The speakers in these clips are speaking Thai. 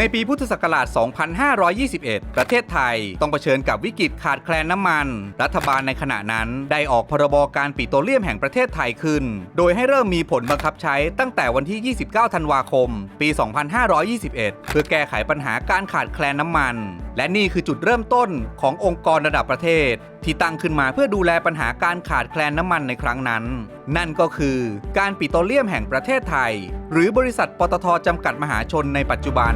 ในปีพุทธศักราช 2521 ประเทศไทยต้องเผชิญกับวิกฤตขาดแคลนน้ำมัน รัฐบาลในขณะนั้นได้ออกพรบการปิโตรเลียมแห่งประเทศไทยขึ้น โดยให้เริ่มมีผลบังคับใช้ตั้งแต่วันที่ 29 ธันวาคม ปี 2521 เพื่อแก้ไขปัญหาการขาดแคลนน้ำมัน และนี่คือจุดเริ่มต้นขององค์กรระดับประเทศ ที่ตั้งขึ้นมาเพื่อดูแลปัญหาการขาดแคลนน้ำมันในครั้งนั้น นั่นก็คือการปิโตรเลียมแห่งประเทศไทย หรือบริษัทปตทจำกัดมหาชนในปัจจุบัน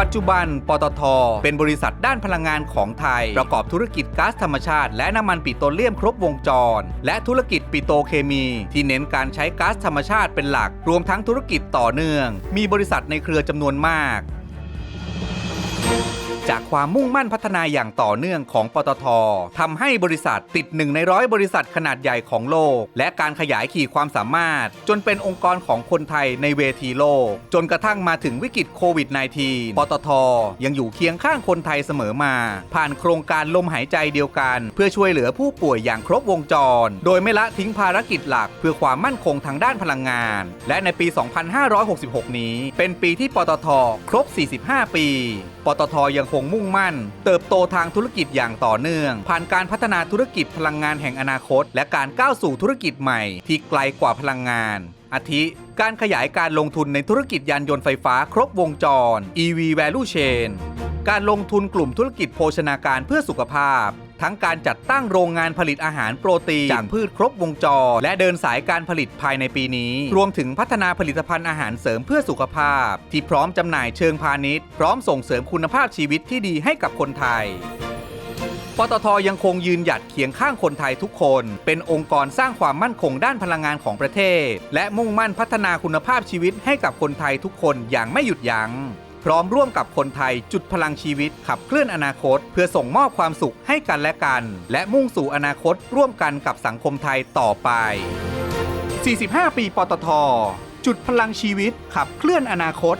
ปัจจุบัน ปตท เป็นบริษัทด้านพลังงานของไทย ประกอบธุรกิจก๊าซธรรมชาติ และน้ำมันปิโตรเลียมครบวงจร และธุรกิจปิโตรเคมี ที่เน้นการใช้ก๊าซธรรมชาติเป็นหลัก รวมทั้งธุรกิจต่อเนื่อง มีบริษัทในเครือจำนวนมาก จากความมุ่งมั่นพัฒนาอย่างต่อเนื่องของปตททำให้บริษัทติดหนึ่งในร้อยบริษัทขนาดใหญ่ของโลก และการขยายขีดความสามารถ จนเป็นองค์กรของคนไทยในเวทีโลก จนกระทั่งมาถึงวิกฤตโควิด -19 ปตท ยังอยู่เคียงข้างคนไทยเสมอมา ผ่านโครงการลมหายใจเดียวกัน เพื่อช่วยเหลือผู้ป่วยอย่างครบวงจร โดยไม่ละทิ้งภารกิจหลัก เพื่อความมั่นคงทางด้านพลังงาน และในปี 2566 นี้ เป็นปีที่ปตท ครบ 45 ปี ปตทยังคงมุ่งมั่น เติบโตทางธุรกิจอย่างต่อเนื่อง ผ่านการพัฒนาธุรกิจพลังงานแห่งอนาคต และการก้าวสู่ธุรกิจใหม่ ที่ไกลกว่าพลังงานอาทิการขยายการลงทุนในธุรกิจยานยนต์ไฟฟ้าครบวงจร EV Value Chain การลงทุนกลุ่มธุรกิจโภชนาการเพื่อสุขภาพ ทั้งการจัดตั้งโรงงานผลิตอาหารโปรตีนจากพืชครบวงจร และเดินสายการผลิตภายในปีนี้ รวมถึงพัฒนาผลิตภัณฑ์อาหารเสริมเพื่อสุขภาพ ที่พร้อมจำหน่ายเชิงพาณิชย์ พร้อมส่งเสริมคุณภาพชีวิตที่ดีให้กับคนไทยปตทยังคงยืนหยัดเคียงข้างคนไทยทุกคน เป็นองค์กรสร้างความมั่นคงด้านพลังงานของประเทศ และมุ่งมั่นพัฒนาคุณภาพชีวิตให้กับคนไทยทุกคนอย่างไม่หยุดยัง้ง พร้อมร่วมกับคนไทยจุดพลังชีวิตขับเคลื่อนอนาคต เพื่อส่งมอบความสุขให้กันและกัน และมุ่งสู่อนาคตร่วมกันกับสังคมไทยต่อไป 45 ปีปตท จุดพลังชีวิตขับเคลื่อนอนาคต